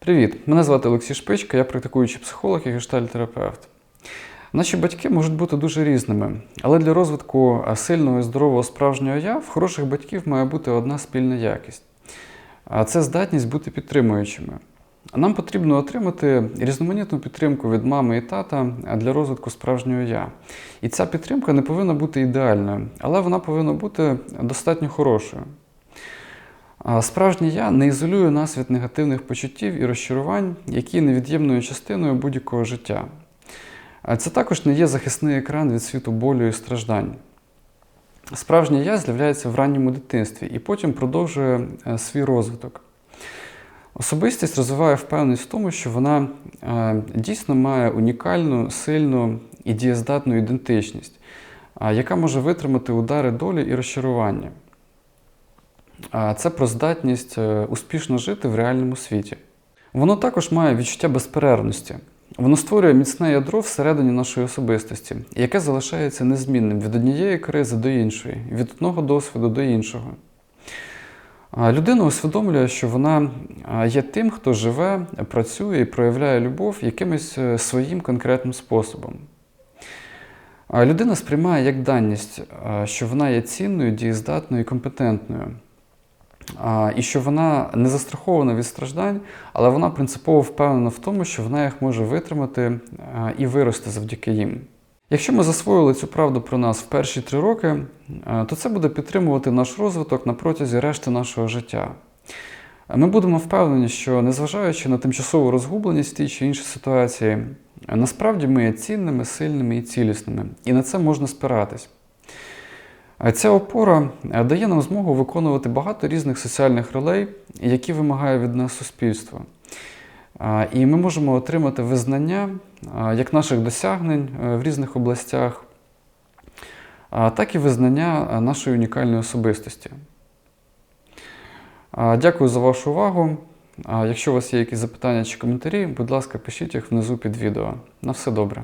Привіт! Мене звати Олексій Шпичка, я практикуючий психолог і гештальтерапевт. Наші батьки можуть бути дуже різними, але для розвитку сильного і здорового справжнього я в хороших батьків має бути одна спільна якість. А це здатність бути підтримуючими. Нам потрібно отримати різноманітну підтримку від мами і тата для розвитку справжнього я. І ця підтримка не повинна бути ідеальною, але вона повинна бути достатньо хорошою. Справжнє я не ізолює нас від негативних почуттів і розчарувань, які є невід'ємною частиною будь-якого життя. Це також не є захисний екран від світу болю і страждань. Справжнє я з'являється в ранньому дитинстві і потім продовжує е, свій розвиток. Особистість розвиває впевненість в тому, що вона е, дійсно має унікальну, сильну і дієздатну ідентичність, яка може витримати удари долі і розчарування. Це про здатність е, успішно жити в реальному світі. Воно також має відчуття безперервності. Воно створює міцне ядро всередині нашої особистості, яке залишається незмінним від однієї кризи до іншої, від одного досвіду до іншого. Людина усвідомлює, що вона є тим, хто живе, працює і проявляє любов якимось е, своїм конкретним способом. Людина сприймає як даність, що вона є цінною, дієздатною і компетентною. І що вона не застрахована від страждань, але вона принципово впевнена в тому, що вона їх може витримати і вирости завдяки їм. Якщо ми засвоїли цю правду про нас в перші три роки, то це буде підтримувати наш розвиток на протязі решти нашого життя. Ми будемо впевнені, що незважаючи на тимчасову розгубленість в тій чи іншій ситуації, насправді ми є цінними, сильними і цілісними, і на це можна спиратись. Ця опора е, дає нам змогу виконувати багато різних соціальних ролей, які вимагає від нас суспільство. І ми можемо отримати визнання як наших досягнень е, в різних областях, так і визнання е, нашої унікальної особистості. Дякую за вашу увагу. Якщо у вас є якісь запитання чи коментарі, будь ласка, пишіть їх внизу під відео. На все добре.